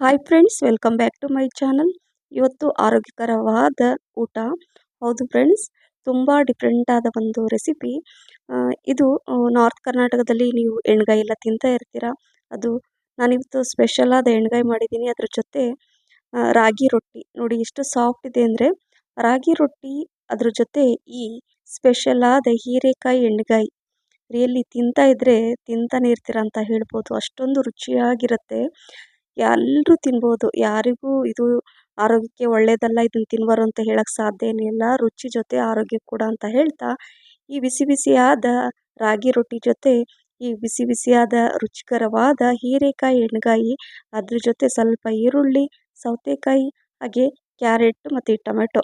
Hi friends welcome back to my channel ಇವತ್ತು ಆರೋಗ್ಯಕರವಾದ ಊಟ. ಹೌದು ಫ್ರೆಂಡ್ಸ್ ತುಂಬ ಆದ ಒಂದು ರೆಸಿಪಿ ಇದು ನಾರ್ತ್ ಕರ್ನಾಟಕದಲ್ಲಿ ನೀವು ಎಣ್ಗಾಯಿ ಎಲ್ಲ ತಿಂತಾ ಇರ್ತೀರ? ಅದು ನಾನಿವತ್ತು ಸ್ಪೆಷಲ್ ಆದ ಎಣ್ಗಾಯಿ ಮಾಡಿದ್ದೀನಿ. ಅದ್ರ ಜೊತೆ ರಾಗಿ ರೊಟ್ಟಿ. ನೋಡಿ ಎಷ್ಟು ಸಾಫ್ಟ್ ಇದೆ ಅಂದರೆ, ರಾಗಿ ರೊಟ್ಟಿ, ಅದ್ರ ಜೊತೆ ಈ ಸ್ಪೆಷಲಾದ ಹೀರೆಕಾಯಿ ಎಣ್ಗಾಯಿ. ರಿಯಲ್ಲಿ ತಿಂತಾ ಇದ್ರೆ ತಿಂತಾನೆ ಇರ್ತೀರ ಅಂತ ಹೇಳ್ಬೋದು. ಅಷ್ಟೊಂದು ರುಚಿಯಾಗಿರುತ್ತೆ. ಎಲ್ಲರೂ ತಿನ್ಬೋದು. ಯಾರಿಗೂ ಇದು ಆರೋಗ್ಯಕ್ಕೆ ಒಳ್ಳೆಯದಲ್ಲ ಇದನ್ನ ತಿನ್ನಬಾರ್ದು ಅಂತ ಹೇಳೋಕೆ ಸಾಧ್ಯ ಇಲ್ಲ. ರುಚಿ ಜೊತೆ ಆರೋಗ್ಯ ಕೂಡ ಅಂತ ಹೇಳ್ತಾ, ಈ ಬಿಸಿ ಬಿಸಿಯಾದ ರಾಗಿ ರೊಟ್ಟಿ ಜೊತೆ, ಈ ಬಿಸಿ ಬಿಸಿಯಾದ ರುಚಿಕರವಾದ ಹೀರೆಕಾಯಿ ಎಣ್ಗಾಯಿ, ಅದ್ರ ಜೊತೆ ಸ್ವಲ್ಪ ಈರುಳ್ಳಿ, ಸೌತೆಕಾಯಿ, ಹಾಗೆ ಕ್ಯಾರೆಟ್ ಮತ್ತು ಟೊಮೆಟೊ.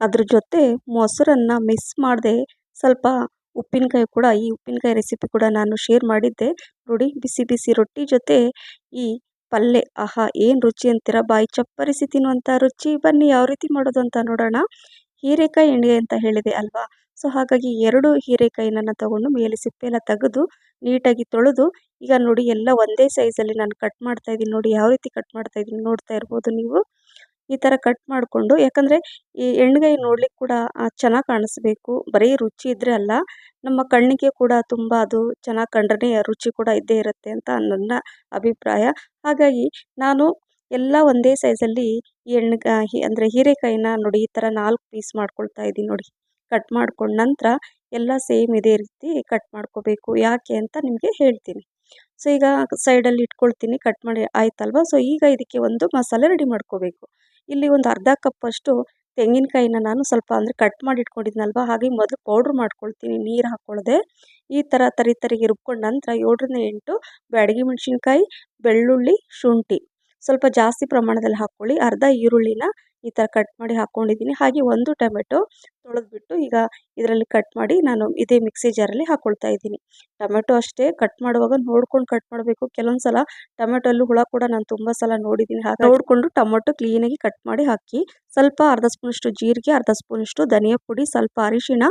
ಅದ್ರ ಜೊತೆ ಮೊಸರನ್ನ ಮಿಸ್ ಮಾಡದೆ ಸ್ವಲ್ಪ ಉಪ್ಪಿನಕಾಯಿ ಕೂಡ, ಈ ಉಪ್ಪಿನಕಾಯಿ ರೆಸಿಪಿ ಕೂಡ ನಾನು ಶೇರ್ ಮಾಡಿದ್ದೆ. ನೋಡಿ, ಬಿಸಿ ಬಿಸಿ ರೊಟ್ಟಿ ಜೊತೆ ಈ ಪಲ್ಯ ಆಹಾ, ಏನು ರುಚಿ ಅಂತೀರ? ಬಾಯಿ ಚಪ್ಪರಿಸಿ ತಿನ್ನುವಂಥ ರುಚಿ. ಬನ್ನಿ, ಯಾವ ರೀತಿ ಮಾಡೋದು ಅಂತ ನೋಡೋಣ. ಹೀರೆಕಾಯಿ ಎಣ್ಣೆ ಅಂತ ಹೇಳಿದೆ ಅಲ್ವಾ? ಸೊ, ಹಾಗಾಗಿ ಎರಡು ಹೀರೆಕಾಯಿನ ತಗೊಂಡು ಮೇಲೆ ಸಿಪ್ಪೆಲ್ಲ ತೆಗೆದು ನೀಟಾಗಿ ತೊಳೆದು, ಈಗ ನೋಡಿ ಎಲ್ಲ ಒಂದೇ ಸೈಜಲ್ಲಿ ನಾನು ಕಟ್ ಮಾಡ್ತಾ ಇದ್ದೀನಿ ನೋಡಿ, ಯಾವ ರೀತಿ ಕಟ್ ಮಾಡ್ತಾ ಇದ್ದೀನಿ ನೋಡ್ತಾ ಇರ್ಬೋದು ನೀವು. ಈ ಥರ ಕಟ್ ಮಾಡಿಕೊಂಡು, ಯಾಕಂದರೆ ಈ ಎಣ್ಗಾಯಿ ನೋಡ್ಲಿಕ್ಕೆ ಕೂಡ ಚೆನ್ನಾಗಿ ಕಾಣಿಸ್ಬೇಕು. ಬರೀ ರುಚಿ ಇದ್ದರೆ ಅಲ್ಲ, ನಮ್ಮ ಕಣ್ಣಿಗೆ ಕೂಡ ತುಂಬ ಅದು ಚೆನ್ನಾಗಿ ಕಂಡ್ರೆ ರುಚಿ ಕೂಡ ಇದ್ದೇ ಇರುತ್ತೆ ಅಂತ ನನ್ನ ಅಭಿಪ್ರಾಯ. ಹಾಗಾಗಿ ನಾನು ಎಲ್ಲ ಒಂದೇ ಸೈಜಲ್ಲಿ ಎಣ್ಗಾಯಿ ಅಂದರೆ ಹೀರೆಕಾಯಿನ ನೋಡಿ ಈ ಥರ ನಾಲ್ಕು ಪೀಸ್ ಮಾಡ್ಕೊಳ್ತಾ ಇದ್ದೀನಿ ನೋಡಿ. ಕಟ್ ಮಾಡ್ಕೊಂಡ ನಂತರ ಎಲ್ಲ ಸೇಮ್ ಇದೇ ರೀತಿ ಕಟ್ ಮಾಡ್ಕೋಬೇಕು. ಯಾಕೆ ಅಂತ ನಿಮಗೆ ಹೇಳ್ತೀನಿ. ಸೊ, ಈಗ ಸೈಡಲ್ಲಿ ಇಟ್ಕೊಳ್ತೀನಿ ಕಟ್ ಮಾಡಿ ಆಯ್ತಲ್ವಾ? ಸೊ, ಈಗ ಇದಕ್ಕೆ ಒಂದು ಮಸಾಲೆ ರೆಡಿ ಮಾಡ್ಕೋಬೇಕು. ಇಲ್ಲಿ ಒಂದು ಅರ್ಧ ಕಪ್ಪಷ್ಟು ತೆಂಗಿನಕಾಯಿನ ನಾನು ಸ್ವಲ್ಪ ಅಂದರೆ ಕಟ್ ಮಾಡಿ ಇಟ್ಕೊಂಡಿದ್ನಲ್ವ? ಹಾಗೆ ಮೊದಲು ಪೌಡ್ರ್ ಮಾಡ್ಕೊಳ್ತೀನಿ, ನೀರು ಹಾಕ್ಕೊಳ್ಳದೆ ಈ ಥರ ತರಿ ತರಿಗೆ ರುಬ್ಕೊಂಡ ನಂತರ ಏಳರಿಂದ ಎಂಟು ಬ್ಯಾಡಗಿ ಮೆಣಸಿನ್ಕಾಯಿ, ಬೆಳ್ಳುಳ್ಳಿ, ಶುಂಠಿ. ಸ್ವಲ್ಪ ಜಾಸ್ತಿ ಪ್ರಮಾಣದಲ್ಲಿ ಹಾಕ್ಕೊಳ್ಳಿ. ಅರ್ಧ ಈರುಳ್ಳಿನ ಈ ಥರ ಕಟ್ ಮಾಡಿ ಹಾಕ್ಕೊಂಡಿದ್ದೀನಿ. ಹಾಗೆ ಒಂದು ಟೊಮೆಟೊ ತೊಳೆದ್ಬಿಟ್ಟು ಈಗ ಇದರಲ್ಲಿ ಕಟ್ ಮಾಡಿ ನಾನು ಇದೇ ಮಿಕ್ಸಿ ಜಾರಲ್ಲಿ ಹಾಕ್ಕೊಳ್ತಾ ಇದ್ದೀನಿ. ಟೊಮೆಟೊ ಅಷ್ಟೇ ಕಟ್ ಮಾಡುವಾಗ ನೋಡ್ಕೊಂಡು ಕಟ್ ಮಾಡಬೇಕು. ಕೆಲವೊಂದು ಸಲ ಟೊಮೆಟೊಲ್ಲೂ ಹುಳ ಕೂಡ ನಾನು ತುಂಬ ಸಲ ನೋಡಿದ್ದೀನಿ. ಹಾಗೆ ನೋಡಿಕೊಂಡು ಟೊಮೆಟೊ ಕ್ಲೀನಾಗಿ ಕಟ್ ಮಾಡಿ ಹಾಕಿ, ಸ್ವಲ್ಪ ಅರ್ಧ ಸ್ಪೂನಷ್ಟು ಜೀರಿಗೆ, ಅರ್ಧ ಸ್ಪೂನಷ್ಟು ಧನಿಯಾ ಪುಡಿ, ಸ್ವಲ್ಪ ಅರಿಶಿಣ,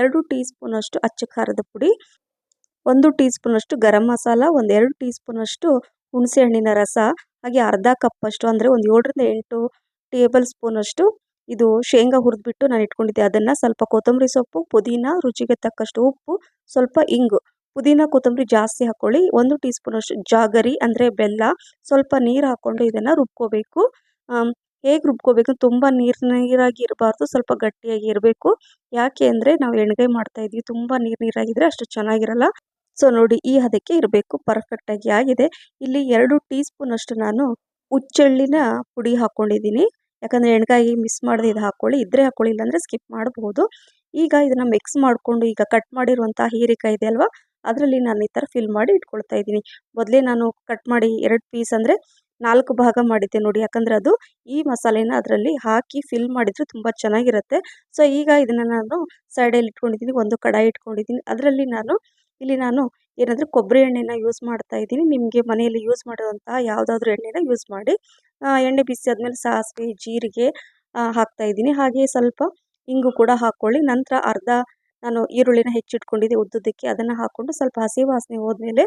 ಎರಡು ಟೀ ಸ್ಪೂನಷ್ಟು ಅಚ್ಚ ಖಾರದ ಪುಡಿ, ಒಂದು ಟೀ ಸ್ಪೂನಷ್ಟು ಗರಂ ಮಸಾಲ, ಒಂದೆರಡು ಟೀ ಸ್ಪೂನಷ್ಟು ಹುಣಸೆ ಹಣ್ಣಿನ ರಸ ಹಾಗೆ ಅರ್ಧ ಕಪ್ಪಷ್ಟು ಅಂದರೆ ಒಂದು ಏಳರಿಂದ ಎಂಟು ಟೇಬಲ್ ಸ್ಪೂನಷ್ಟು ಇದು ಶೇಂಗಾ ಹುರಿದ್ಬಿಟ್ಟು ನಾನು ಇಟ್ಕೊಂಡಿದ್ದೆ. ಅದನ್ನು ಸ್ವಲ್ಪ ಕೊತ್ತಂಬರಿ ಸೊಪ್ಪು, ಪುದೀನ, ರುಚಿಗೆ ತಕ್ಕಷ್ಟು ಉಪ್ಪು, ಸ್ವಲ್ಪ ಇಂಗು. ಪುದೀನ, ಕೊತ್ತಂಬರಿ ಜಾಸ್ತಿ ಹಾಕ್ಕೊಳ್ಳಿ ಒಂದು ಟೀ ಸ್ಪೂನಷ್ಟು ಜಾಗರಿ ಅಂದರೆ ಬೆಲ್ಲ, ಸ್ವಲ್ಪ ನೀರು ಹಾಕ್ಕೊಂಡು ಇದನ್ನು ರುಬ್ಕೋಬೇಕು. ಹೇಗೆ ರುಬ್ಕೋಬೇಕು? ತುಂಬ ನೀರು ನೀರಾಗಿ ಇರಬಾರ್ದು, ಸ್ವಲ್ಪ ಗಟ್ಟಿಯಾಗಿ ಇರಬೇಕು. ಯಾಕೆ ಅಂದರೆ ನಾವು ಎಣ್ಗಾಯಿ ಮಾಡ್ತಾ ಇದ್ವಿ, ತುಂಬ ನೀರು ನೀರಾಗಿದ್ದರೆ ಅಷ್ಟು ಚೆನ್ನಾಗಿರಲ್ಲ. ಸೊ ನೋಡಿ ಈ ಹದಕ್ಕೆ ಇರಬೇಕು ಪರ್ಫೆಕ್ಟಾಗಿ ಆಗಿದೆ. ಇಲ್ಲಿ ಎರಡು ಟೀ ಸ್ಪೂನಷ್ಟು ನಾನು ಹುಚ್ಚೆಳ್ಳಿನ ಪುಡಿ ಹಾಕ್ಕೊಂಡಿದ್ದೀನಿ ಯಾಕಂದರೆ ಎಣ್ಗಾಯಿ ಮಿಸ್ ಮಾಡದೆ ಇದು ಹಾಕ್ಕೊಳ್ಳಿ ಇದ್ರೆ ಹಾಕ್ಕೊಳ್ಳಿ ಇಲ್ಲಾಂದರೆ ಸ್ಕಿಪ್ ಮಾಡಬಹುದು ಈಗ ಇದನ್ನು ಮಿಕ್ಸ್ ಮಾಡಿಕೊಂಡು ಈಗ ಕಟ್ ಮಾಡಿರುವಂಥ ಹೀರೆಕಾಯಿ ಇದೆ ಅಲ್ವಾ, ಅದರಲ್ಲಿ ನಾನು ಈ ಥರ ಫಿಲ್ ಮಾಡಿ ಇಟ್ಕೊಳ್ತಾ ಇದ್ದೀನಿ. ಮೊದಲೇ ನಾನು ಕಟ್ ಮಾಡಿ ಎರಡು ಪೀಸ್ ಅಂದರೆ ನಾಲ್ಕು ಭಾಗ ಮಾಡಿದ್ದೆ ನೋಡಿ. ಯಾಕಂದರೆ ಅದು ಈ ಮಸಾಲೆನ ಅದರಲ್ಲಿ ಹಾಕಿ ಫಿಲ್ ಮಾಡಿದರೆ ತುಂಬ ಚೆನ್ನಾಗಿರುತ್ತೆ. ಸೊ ಈಗ ಇದನ್ನು ನಾನು ಸೈಡಲ್ಲಿ ಇಟ್ಕೊಂಡಿದ್ದೀನಿ, ಒಂದು ಕಡಾಯಿ ಇಟ್ಕೊಂಡಿದ್ದೀನಿ. ಅದರಲ್ಲಿ ನಾನು ಇಲ್ಲಿ ನಾನು ಏನಂದರೆ ಕೊಬ್ಬರಿ ಎಣ್ಣೆನ ಯೂಸ್ ಮಾಡ್ತಾ ಇದ್ದೀನಿ. ನಿಮಗೆ ಮನೆಯಲ್ಲಿ ಯೂಸ್ ಮಾಡುವಂತಹ ಯಾವುದಾದ್ರೂ ಎಣ್ಣೆನ ಯೂಸ್ ಮಾಡಿ ಎಣ್ಣೆ ಬಿಸಿ ಆದಮೇಲೆ ಸಾಸಿವೆ, ಜೀರಿಗೆ ಹಾಕ್ತಾ ಇದ್ದೀನಿ. ಹಾಗೆ ಸ್ವಲ್ಪ ಇಂಗು ಕೂಡ ಹಾಕ್ಕೊಳ್ಳಿ ನಂತರ ಅರ್ಧ ನಾನು ಈರುಳ್ಳಿನ ಹೆಚ್ಚಿಟ್ಕೊಂಡಿದ್ದೆ ಉದ್ದುದಕ್ಕೆ ಅದನ್ನು ಹಾಕ್ಕೊಂಡು ಸ್ವಲ್ಪ ಹಸಿ ವಾಸನೆ ಹೋದ್ಮೇಲೆ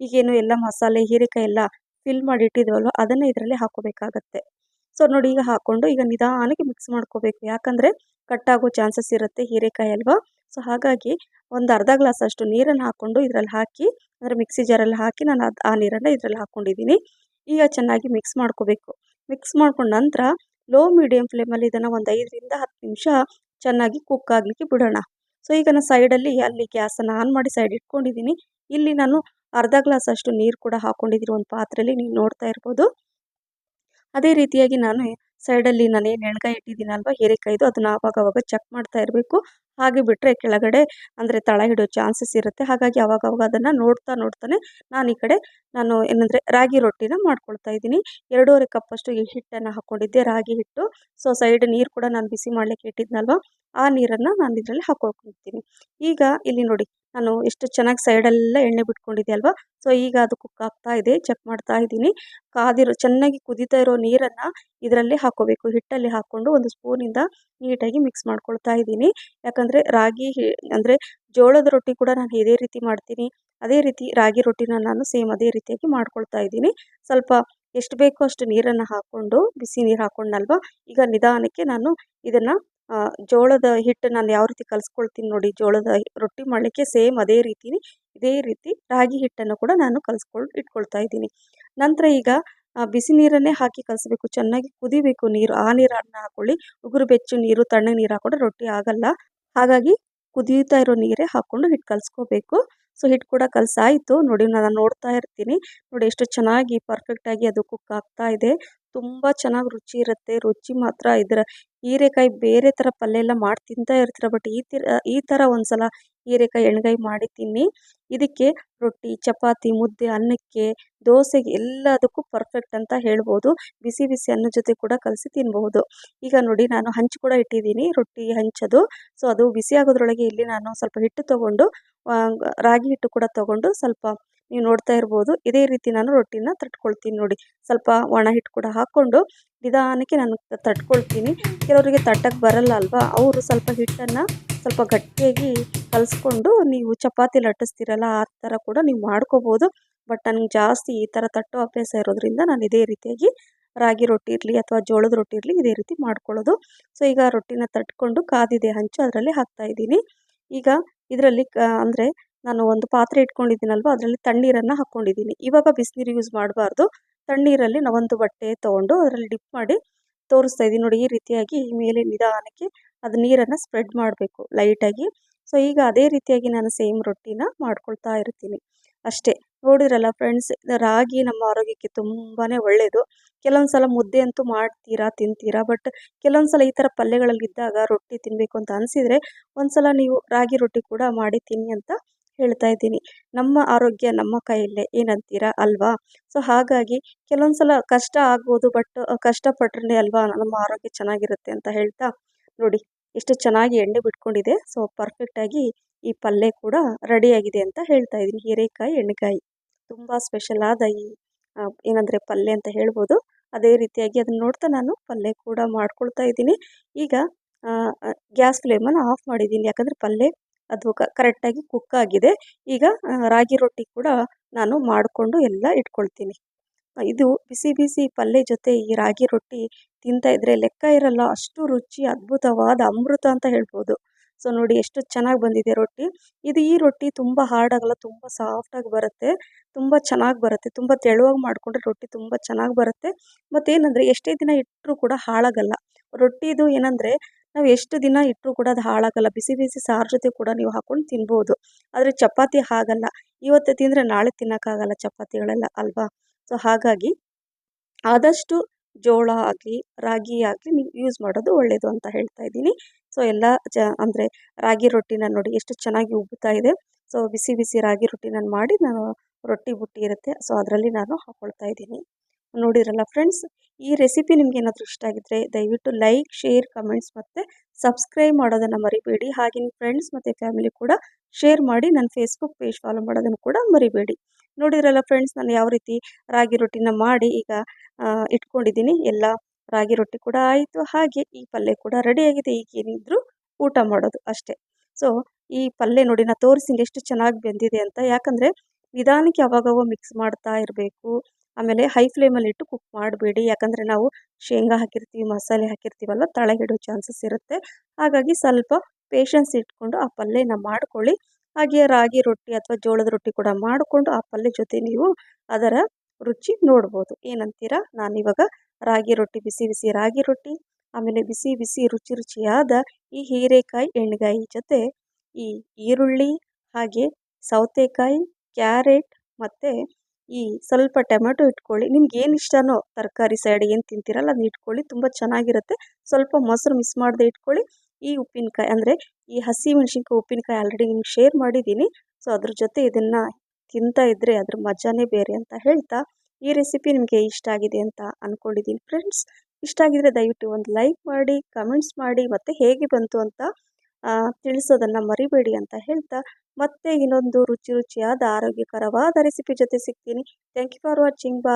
ಈಗೇನು ಎಲ್ಲ ಮಸಾಲೆ, ಹೀರೆಕಾಯಿ ಎಲ್ಲ ಫಿಲ್ ಮಾಡಿ ಇಟ್ಟಿದ್ವಲ್ವ ಅದನ್ನು ಇದರಲ್ಲಿ ಹಾಕೋಬೇಕಾಗತ್ತೆ ಸೊ ನೋಡಿ ಈಗ ಹಾಕ್ಕೊಂಡು ಈಗ ನಿಧಾನಕ್ಕೆ ಮಿಕ್ಸ್ ಮಾಡ್ಕೋಬೇಕು. ಯಾಕಂದರೆ ಕಟ್ಟಾಗೋ ಚಾನ್ಸಸ್ ಇರುತ್ತೆ. ಹೀರೆಕಾಯಿ ಅಲ್ವಾ? ಸೊ ಹಾಗಾಗಿ ಒಂದು ಅರ್ಧ ಗ್ಲಾಸ್ ಅಷ್ಟು ನೀರನ್ನು ಹಾಕ್ಕೊಂಡು ಇದರಲ್ಲಿ ಹಾಕಿ, ಅಂದರೆ ಮಿಕ್ಸಿ ಜಾರಲ್ಲಿ ಹಾಕಿ ನಾನು ಅದು ಆ ನೀರನ್ನು ಇದರಲ್ಲಿ ಹಾಕ್ಕೊಂಡಿದ್ದೀನಿ ಈಗ ಚೆನ್ನಾಗಿ ಮಿಕ್ಸ್ ಮಾಡ್ಕೋಬೇಕು. ಮಿಕ್ಸ್ ಮಾಡ್ಕೊಂಡ ನಂತರ ಲೋ ಮೀಡಿಯಮ್ ಫ್ಲೇಮಲ್ಲಿ ಇದನ್ನು ಒಂದು ಐದರಿಂದ ಹತ್ತು ನಿಮಿಷ ಚೆನ್ನಾಗಿ ಕುಕ್ ಆಗಲಿಕ್ಕೆ ಬಿಡೋಣ. ಸೊ ಈಗ ನಾನು ಸೈಡಲ್ಲಿ ಅಲ್ಲಿ ಗ್ಯಾಸನ್ನು ಆನ್ ಮಾಡಿ ಸೈಡ್ ಇಟ್ಕೊಂಡಿದ್ದೀನಿ. ಇಲ್ಲಿ ನಾನು ಅರ್ಧ ಗ್ಲಾಸ್ ಅಷ್ಟು ನೀರು ಕೂಡ ಹಾಕ್ಕೊಂಡಿದ್ದೀನಿ ಒಂದು ಪಾತ್ರೆಯಲ್ಲಿ ನೀವು ನೋಡ್ತಾ ಇರ್ಬೋದು. ಅದೇ ರೀತಿಯಾಗಿ ನಾನು ಸೈಡಲ್ಲಿ ನಾನು ಏನು ಎಣ್ಗಾಯಿ ಇಟ್ಟಿದ್ದೀನಲ್ವ, ಹೀರೆಕಾಯ್ದು, ಅದನ್ನು ಆವಾಗ ಅವಾಗ ಚೆಕ್ ಮಾಡ್ತಾ ಇರಬೇಕು. ಹಾಗೆ ಬಿಟ್ಟರೆ ಕೆಳಗಡೆ ಅಂದರೆ ತಳ ಹಿಡೋ ಚಾನ್ಸಸ್ ಇರುತ್ತೆ. ಹಾಗಾಗಿ ಅವಾಗವಾಗ ಅದನ್ನು ನೋಡ್ತಾ ನೋಡ್ತಾನೆ ನಾನು ಈ ಕಡೆ ನಾನು ಏನಂದರೆ ರಾಗಿ ರೊಟ್ಟಿನ ಮಾಡ್ಕೊಳ್ತಾ ಇದ್ದೀನಿ. ಎರಡೂವರೆ ಕಪ್ಪಷ್ಟು ಹಿಟ್ಟನ್ನು ಹಾಕ್ಕೊಂಡಿದ್ದೆ ರಾಗಿ ಹಿಟ್ಟು. ಸೊ ಸೈಡ್ ನೀರು ಕೂಡ ನಾನು ಬಿಸಿ ಮಾಡಲಿಕ್ಕೆ ಇಟ್ಟಿದ್ನಲ್ವ, ಆ ನೀರನ್ನು ನಾನು ಇದರಲ್ಲಿ ಹಾಕೊಳ್ತೀನಿ ಈಗ ಇಲ್ಲಿ ನೋಡಿ ನಾನು ಎಷ್ಟು ಚೆನ್ನಾಗಿ ಸೈಡೆಲ್ಲ ಎಣ್ಣೆ ಬಿಟ್ಕೊಂಡಿದ್ದೆ ಅಲ್ವಾ? ಸೊ ಈಗ ಅದು ಕುಕ್ ಆಗ್ತಾ ಇದೆ ಚೆಕ್ ಮಾಡ್ತಾ ಇದ್ದೀನಿ. ಕಾದಿರೋ, ಚೆನ್ನಾಗಿ ಕುದೀತಾ ಇರೋ ನೀರನ್ನು ಇದರಲ್ಲಿ ಹಾಕೋಬೇಕು. ಹಿಟ್ಟಲ್ಲಿ ಹಾಕ್ಕೊಂಡು ಒಂದು ಸ್ಪೂನಿಂದ ನೀಟಾಗಿ ಮಿಕ್ಸ್ ಮಾಡ್ಕೊಳ್ತಾ ಇದ್ದೀನಿ. ಯಾಕಂದರೆ ರಾಗಿ ಅಂದರೆ ಜೋಳದ ರೊಟ್ಟಿ ಕೂಡ ನಾನು ಇದೇ ರೀತಿ ಮಾಡ್ತೀನಿ. ಅದೇ ರೀತಿ ರಾಗಿ ರೊಟ್ಟಿನ ನಾನು ಸೇಮ್ ಅದೇ ರೀತಿಯಾಗಿ ಮಾಡ್ಕೊಳ್ತಾ ಇದ್ದೀನಿ. ಸ್ವಲ್ಪ ಎಷ್ಟು ಬೇಕೋ ಅಷ್ಟು ನೀರನ್ನು ಹಾಕ್ಕೊಂಡು, ಬಿಸಿ ನೀರು ಹಾಕ್ಕೊಂಡಲ್ವಾ ಈಗ ನಿಧಾನಕ್ಕೆ ನಾನು ಇದನ್ನು ಜೋಳದ ಹಿಟ್ಟು ನಾನು ಯಾವ ರೀತಿ ಕಲಿಸ್ಕೊಳ್ತೀನಿ ನೋಡಿ, ಜೋಳದ ರೊಟ್ಟಿ ಮಾಡಲಿಕ್ಕೆ ಸೇಮ್ ಅದೇ ರೀತಿ ಇದೇ ರೀತಿ ರಾಗಿ ಹಿಟ್ಟನ್ನು ಕೂಡ ನಾನು ಕಲಿಸ್ಕೊಂಡು ಇಟ್ಕೊಳ್ತಾ ಇದ್ದೀನಿ. ನಂತರ ಈಗ ಬಿಸಿ ನೀರನ್ನೇ ಹಾಕಿ ಕಲಿಸ್ಬೇಕು. ಚೆನ್ನಾಗಿ ಕುದಿಬೇಕು ನೀರು. ಆ ನೀರನ್ನು ಹಾಕೊಳ್ಳಿ. ಉಗುರು ಬೆಚ್ಚು ನೀರು, ತಣ್ಣಗೆ ನೀರು ಹಾಕೊಂಡ್ರೆ ರೊಟ್ಟಿ ಆಗಲ್ಲ. ಹಾಗಾಗಿ ಕುದಿಯುತ್ತಾ ಇರೋ ನೀರೇ ಹಾಕ್ಕೊಂಡು ಹಿಟ್ಟು ಕಲಿಸ್ಕೋಬೇಕು. ಸೊ ಹಿಟ್ಟು ಕೂಡ ಕಲಸಾಯಿತು. ನೋಡಿ, ನಾನು ನೋಡ್ತಾ ಇರ್ತೀನಿ. ನೋಡಿ, ಎಷ್ಟು ಚೆನ್ನಾಗಿ ಪರ್ಫೆಕ್ಟಾಗಿ ಅದು ಕುಕ್ ಆಗ್ತಾ ಇದೆ. ತುಂಬ ಚೆನ್ನಾಗಿ ರುಚಿ ಇರುತ್ತೆ, ರುಚಿ ಮಾತ್ರ ಇದರ ಹೀರೆಕಾಯಿ ಬೇರೆ ಥರ ಪಲ್ಯ ಎಲ್ಲ ಮಾಡಿ ತಿಂತಾ ಇರ್ತೀರ, ಬಟ್ ಈ ತರ, ಈ ಥರ ಒಂದು ಸಲ ಹೀರೆಕಾಯಿ ಎಣ್ಗಾಯಿ ಮಾಡಿ ತಿನ್ನಿ. ಇದಕ್ಕೆ ರೊಟ್ಟಿ, ಚಪಾತಿ, ಮುದ್ದೆ, ಅನ್ನಕ್ಕೆ, ದೋಸೆಗೆ ಎಲ್ಲದಕ್ಕೂ ಪರ್ಫೆಕ್ಟ್ ಅಂತ ಹೇಳ್ಬೋದು. ಬಿಸಿ ಬಿಸಿ ಅನ್ನದ ಜೊತೆ ಕೂಡ ಕಲಸಿ ತಿನ್ಬಹುದು. ಈಗ ನೋಡಿ ನಾನು ಹಂಚು ಕೂಡ ಇಟ್ಟಿದ್ದೀನಿ, ರೊಟ್ಟಿ ಹಂಚೋದು. ಸೊ ಅದು ಬಿಸಿ ಆಗೋದ್ರೊಳಗೆ ಇಲ್ಲಿ ನಾನು ಸ್ವಲ್ಪ ಹಿಟ್ಟು ತೊಗೊಂಡು ರಾಗಿ ಹಿಟ್ಟು ಕೂಡ ತೊಗೊಂಡು ಸ್ವಲ್ಪ ನೀವು ನೋಡ್ತಾ ಇರ್ಬೋದು. ಇದೇ ರೀತಿ ನಾನು ರೊಟ್ಟಿನ ತಟ್ಕೊಳ್ತೀನಿ ನೋಡಿ. ಸ್ವಲ್ಪ ಒಣ ಹಿಟ್ಟು ಕೂಡ ಹಾಕ್ಕೊಂಡು ನಿಧಾನಕ್ಕೆ ನಾನು ತಟ್ಕೊಳ್ತೀನಿ. ಕೆಲವರಿಗೆ ತಟ್ಟಕ್ಕೆ ಬರಲ್ಲ ಅಲ್ವಾ? ಅವರು ಸ್ವಲ್ಪ ಹಿಟ್ಟನ್ನು ಸ್ವಲ್ಪ ಗಟ್ಟಿಯಾಗಿ ಕಲಿಸ್ಕೊಂಡು ನೀವು ಚಪಾತಿ ಲಟ್ಟಿಸ್ತೀರಲ್ಲ, ಆ ಥರ ಕೂಡ ನೀವು ಮಾಡ್ಕೋಬೋದು. ಬಟ್ ನನಗೆ ಜಾಸ್ತಿ ಈ ಥರ ತಟ್ಟೋ ಅಭ್ಯಾಸ ಇರೋದ್ರಿಂದ ನಾನು ಇದೇ ರೀತಿಯಾಗಿ ರಾಗಿ ರೊಟ್ಟಿ ಇರಲಿ ಅಥವಾ ಜೋಳದ ರೊಟ್ಟಿ ಇರಲಿ ಇದೇ ರೀತಿ ಮಾಡ್ಕೊಳ್ಳೋದು. ಸೊ, ಈಗ ರೊಟ್ಟಿನ ತಟ್ಕೊಂಡು ಕಾದಿದೆ ಹಂಚು ಅದರಲ್ಲಿ ಹಾಕ್ತಾಯಿದ್ದೀನಿ ಈಗ ಇದರಲ್ಲಿ ಅಂದರೆ ನಾನು ಒಂದು ಪಾತ್ರೆ ಇಟ್ಕೊಂಡಿದ್ದೀನಲ್ವ, ಅದರಲ್ಲಿ ತಣ್ಣೀರನ್ನು ಹಾಕ್ಕೊಂಡಿದ್ದೀನಿ. ಇವಾಗ ಬಿಸಿನೀರು ಯೂಸ್ ಮಾಡಬಾರ್ದು. ತಣ್ಣೀರಲ್ಲಿ ನಾವೊಂದು ಬಟ್ಟೆ ತೊಗೊಂಡು ಅದರಲ್ಲಿ ಡಿಪ್ ಮಾಡಿ ತೋರಿಸ್ತಾ ಇದ್ದೀನಿ. ನೋಡಿ, ಈ ರೀತಿಯಾಗಿ ಮೇಲೆ ನಿಧಾನಕ್ಕೆ ಅದು ನೀರನ್ನು ಸ್ಪ್ರೆಡ್ ಮಾಡಬೇಕು ಲೈಟಾಗಿ ಸೊ ಈಗ ಅದೇ ರೀತಿಯಾಗಿ ನಾನು ಸೇಮ್ ರೊಟ್ಟಿನ ಮಾಡ್ಕೊಳ್ತಾ ಇರ್ತೀನಿ. ಅಷ್ಟೇ, ನೋಡಿರಲ್ಲ ಫ್ರೆಂಡ್ಸ್ ರಾಗಿ ನಮ್ಮ ಆರೋಗ್ಯಕ್ಕೆ ತುಂಬಾ ಒಳ್ಳೆಯದು ಕೆಲವೊಂದು ಸಲ ಮುದ್ದೆ ಅಂತೂ ಮಾಡ್ತೀರಾ, ತಿಂತೀರಾ ಬಟ್ ಕೆಲವೊಂದು ಸಲ ಈ ಥರ ಪಲ್ಯಗಳಲ್ಲಿದ್ದಾಗ ರೊಟ್ಟಿ ತಿನ್ನಬೇಕು ಅಂತ ಅನಿಸಿದರೆ ಒಂದು ಸಲ ನೀವು ರಾಗಿ ರೊಟ್ಟಿ ಕೂಡ ಮಾಡಿ ತಿನ್ನಿ ಅಂತ ಹೇಳ್ತಾ ಇದ್ದೀನಿ. ನಮ್ಮ ಆರೋಗ್ಯ ನಮ್ಮ ಕೈಯಲ್ಲೇ, ಏನಂತೀರಾ? ಅಲ್ವಾ? ಸೊ ಹಾಗಾಗಿ ಕೆಲವೊಂದು ಸಲ ಕಷ್ಟ ಆಗ್ಬೋದು ಬಟ್ ಕಷ್ಟಪಟ್ರೆ ಅಲ್ವಾ ನಮ್ಮ ಆರೋಗ್ಯ ಚೆನ್ನಾಗಿರುತ್ತೆ ಅಂತ ಹೇಳ್ತಾ, ನೋಡಿ, ಎಷ್ಟು ಚೆನ್ನಾಗಿ ಎಣ್ಣೆ ಬಿಟ್ಕೊಂಡಿದೆ. ಸೊ ಪರ್ಫೆಕ್ಟಾಗಿ ಈ ಪಲ್ಯ ಕೂಡ ರೆಡಿಯಾಗಿದೆ ಅಂತ ಹೇಳ್ತಾ ಇದ್ದೀನಿ. ಹೀರೆಕಾಯಿ, ಎಣ್ಣೆಕಾಯಿ, ತುಂಬ ಸ್ಪೆಷಲ್ ಆದ ಈ ಏನಂದರೆ ಪಲ್ಯ ಅಂತ ಹೇಳ್ಬೋದು. ಅದೇ ರೀತಿಯಾಗಿ ಅದನ್ನು ನೋಡ್ತಾ ನಾನು ಪಲ್ಯ ಕೂಡ ಮಾಡ್ಕೊಳ್ತಾ ಇದ್ದೀನಿ. ಈಗ ಗ್ಯಾಸ್ ಫ್ಲೇಮನ್ನು ಆಫ್ ಮಾಡಿದ್ದೀನಿ. ಯಾಕಂದರೆ ಪಲ್ಯ ಅದು ಕರೆಕ್ಟಾಗಿ ಕುಕ್ ಆಗಿದೆ. ಈಗ ರಾಗಿ ರೊಟ್ಟಿ ಕೂಡ ನಾನು ಮಾಡಿಕೊಂಡು ಎಲ್ಲ ಇಟ್ಕೊಳ್ತೀನಿ. ಇದು ಬಿಸಿ ಬಿಸಿ ಪಲ್ಯ ಜೊತೆ ಈ ರಾಗಿ ರೊಟ್ಟಿ ತಿಂತಾ ಇದ್ರೆ ಲೆಕ್ಕ ಇರಲ್ಲ, ಅಷ್ಟು ರುಚಿ, ಅದ್ಭುತವಾದ ಅಮೃತ ಅಂತ ಹೇಳ್ಬೋದು. ಸೊ ನೋಡಿ ಎಷ್ಟು ಚೆನ್ನಾಗಿ ಬಂದಿದೆ ರೊಟ್ಟಿ. ಇದು ಈ ರೊಟ್ಟಿ ತುಂಬ ಹಾರ್ಡ್ ಆಗಲ್ಲ, ತುಂಬ ಸಾಫ್ಟಾಗಿ ಬರುತ್ತೆ, ತುಂಬ ಚೆನ್ನಾಗಿ ಬರುತ್ತೆ, ತುಂಬ ತೆಳುವಾಗಿ ಮಾಡಿಕೊಂಡ್ರೆ ರೊಟ್ಟಿ ತುಂಬ ಚೆನ್ನಾಗಿ ಬರುತ್ತೆ. ಮತ್ತೇನಂದರೆ, ಎಷ್ಟೇ ದಿನ ಇಟ್ಟರೂ ಕೂಡ ಹಾಳಾಗಲ್ಲ. ರೊಟ್ಟಿದು ಏನಂದರೆ ನಾವು ಎಷ್ಟು ದಿನ ಇಟ್ಟರೂ ಕೂಡ ಅದು ಹಾಳಾಗಲ್ಲ. ಬಿಸಿ ಬಿಸಿ ಸಾರು ಜೊತೆ ಕೂಡ ನೀವು ಹಾಕೊಂಡು ತಿನ್ಬೋದು. ಆದರೆ ಚಪಾತಿ ಹಾಗಲ್ಲ. ಇವತ್ತು ತಿಂದರೆ ನಾಳೆ ತಿನ್ನೋಕ್ಕಾಗಲ್ಲ ಚಪಾತಿಗಳೆಲ್ಲ, ಅಲ್ವಾ? ಸೊ ಹಾಗಾಗಿ ಆದಷ್ಟು ಜೋಳ ಆಗಲಿ, ರಾಗಿ ಆಗಲಿ ನೀವು ಯೂಸ್ ಮಾಡೋದು ಒಳ್ಳೆಯದು ಅಂತ ಹೇಳ್ತಾ ಇದ್ದೀನಿ. ಸೊ ಎಲ್ಲ ಜ, ಅಂದರೆ ರಾಗಿ ರೊಟ್ಟಿನ ನೋಡಿ ಎಷ್ಟು ಚೆನ್ನಾಗಿ ಉಬ್ಬುತ್ತಾ ಇದೆ. ಸೊ ಬಿಸಿ ಬಿಸಿ ರಾಗಿ ರೊಟ್ಟಿ ಮಾಡಿ ನಾನು ರೊಟ್ಟಿ ಬುಟ್ಟಿ ಇರುತ್ತೆ. ಸೊ ಅದರಲ್ಲಿ ನಾನು ಹಾಕ್ಕೊಳ್ತಾ ಇದ್ದೀನಿ. ನೋಡಿರಲ್ಲ ಫ್ರೆಂಡ್ಸ್ ಈ ರೆಸಿಪಿ ನಿಮ್ಗೆ ಇಷ್ಟ ಆಗಿದ್ರೆ ದಯವಿಟ್ಟು ಲೈಕ್ ಶೇರ್ ಕಮೆಂಟ್ಸ್ ಮತ್ತು ಸಬ್ಸ್ಕ್ರೈಬ್ ಮಾಡೋದನ್ನು ಮರಿಬೇಡಿ. ಹಾಗೆ ನಿಮ್ಮ ಫ್ರೆಂಡ್ಸ್ ಮತ್ತು ಫ್ಯಾಮಿಲಿ ಕೂಡ ಶೇರ್ ಮಾಡಿ ನನ್ನ ಫೇಸ್ಬುಕ್ ಪೇಜ್ ಫಾಲೋ ಮಾಡೋದನ್ನು ಕೂಡ ಮರಿಬೇಡಿ. ನೋಡಿರಲ್ಲ ಫ್ರೆಂಡ್ಸ್ ನಾನು ಯಾವ ರೀತಿ ರಾಗಿ ರೊಟ್ಟಿನ ಮಾಡಿ ಈಗ ಇಟ್ಕೊಂಡಿದ್ದೀನಿ. ಎಲ್ಲ ರಾಗಿ ರೊಟ್ಟಿ ಕೂಡ ಆಯಿತು. ಹಾಗೆ ಈ ಪಲ್ಯ ಕೂಡ ರೆಡಿಯಾಗಿದೆ ಈಗ ಏನಿದ್ರು ಊಟ ಮಾಡೋದು ಅಷ್ಟೇ. ಸೊ ಈ ಪಲ್ಯ ನೋಡಿ ನಾನು ತೋರಿಸಿಂಗೆ ಎಷ್ಟು ಚೆನ್ನಾಗಿ ಬೆಂದಿದೆ ಅಂತ. ಯಾಕಂದರೆ ನಿಧಾನಕ್ಕೆ ಯಾವಾಗವೋ ಮಿಕ್ಸ್ ಮಾಡ್ತಾ ಇರಬೇಕು. ಆಮೇಲೆ ಹೈ ಫ್ಲೇಮಲ್ಲಿ ಇಟ್ಟು ಕುಕ್ ಮಾಡಬೇಡಿ. ಯಾಕಂದರೆ ನಾವು ಶೇಂಗಾ ಹಾಕಿರ್ತೀವಿ, ಮಸಾಲೆ ಹಾಕಿರ್ತೀವಲ್ಲ ತಳಗಿಡೋ ಚಾನ್ಸಸ್ ಇರುತ್ತೆ. ಹಾಗಾಗಿ ಸ್ವಲ್ಪ ಪೇಷನ್ಸ್ ಇಟ್ಕೊಂಡು ಆ ಪಲ್ಯನ ಮಾಡ್ಕೊಳ್ಳಿ. ಹಾಗೆ ರಾಗಿ ರೊಟ್ಟಿ ಅಥವಾ ಜೋಳದ ರೊಟ್ಟಿ ಕೂಡ ಮಾಡಿಕೊಂಡು ಆ ಪಲ್ಯ ಜೊತೆ ನೀವು ಅದರ ರುಚಿ ನೋಡ್ಬೋದು. ಏನಂತೀರಾ? ನಾನಿವಾಗ ರಾಗಿ ರೊಟ್ಟಿ, ಬಿಸಿ ಬಿಸಿ ರಾಗಿ ರೊಟ್ಟಿ, ಆಮೇಲೆ ಬಿಸಿ ಬಿಸಿ ರುಚಿ ರುಚಿಯಾದ ಈ ಹೀರೆಕಾಯಿ ಎಣ್ಣೆಗಾಯಿ ಜೊತೆ ಈ ಈರುಳ್ಳಿ, ಹಾಗೆ ಸೌತೆಕಾಯಿ, ಕ್ಯಾರೆಟ್ ಮತ್ತು ಈ ಸ್ವಲ್ಪ ಟೊಮೆಟೊ ಇಟ್ಕೊಳ್ಳಿ. ನಿಮ್ಗೆ ಏನು ಇಷ್ಟನೋ ತರಕಾರಿ ಸೈಡ್ ಏನು ತಿಂತೀರಲ್ಲ ಅದನ್ನ ಇಟ್ಕೊಳ್ಳಿ. ತುಂಬ ಚೆನ್ನಾಗಿರುತ್ತೆ. ಸ್ವಲ್ಪ ಮೊಸರು ಮಿಸ್ ಮಾಡದೆ ಇಟ್ಕೊಳ್ಳಿ. ಈ ಉಪ್ಪಿನಕಾಯಿ ಅಂದರೆ ಈ ಹಸಿ ಮೆಣಸಿನ್ಕಾಯಿ ಉಪ್ಪಿನಕಾಯಿ ಆಲ್ರೆಡಿ ನಿಮ್ಗೆ ಶೇರ್ ಮಾಡಿದ್ದೀನಿ ಸೊ ಅದ್ರ ಜೊತೆ ಇದನ್ನು ತಿಂತಾ ಇದ್ದರೆ ಅದ್ರ ಮಜಾನೇ ಬೇರೆ ಅಂತ ಹೇಳ್ತಾ ಈ ರೆಸಿಪಿ ನಿಮಗೆ ಇಷ್ಟ ಆಗಿದೆ ಅಂತ ಅಂದ್ಕೊಂಡಿದ್ದೀನಿ ಫ್ರೆಂಡ್ಸ್ ಇಷ್ಟ ಆಗಿದರೆ ದಯವಿಟ್ಟು ಒಂದು ಲೈಕ್ ಮಾಡಿ ಕಮೆಂಟ್ಸ್ ಮಾಡಿ ಮತ್ತು ಹೇಗೆ ಬಂತು ಅಂತ ತಿಳಿಸೋದನ್ನು ಮರಿಬೇಡಿ ಅಂತ ಹೇಳ್ತಾ ಮತ್ತೆ ಇನ್ನೊಂದು ರುಚಿ ರುಚಿಯಾದ ಆರೋಗ್ಯಕರವಾದ ರೆಸಿಪಿ ಜೊತೆ ಸಿಗ್ತೀನಿ. ಥ್ಯಾಂಕ್ ಯು ಫಾರ್ ವಾಚಿಂಗ್ ಬಾ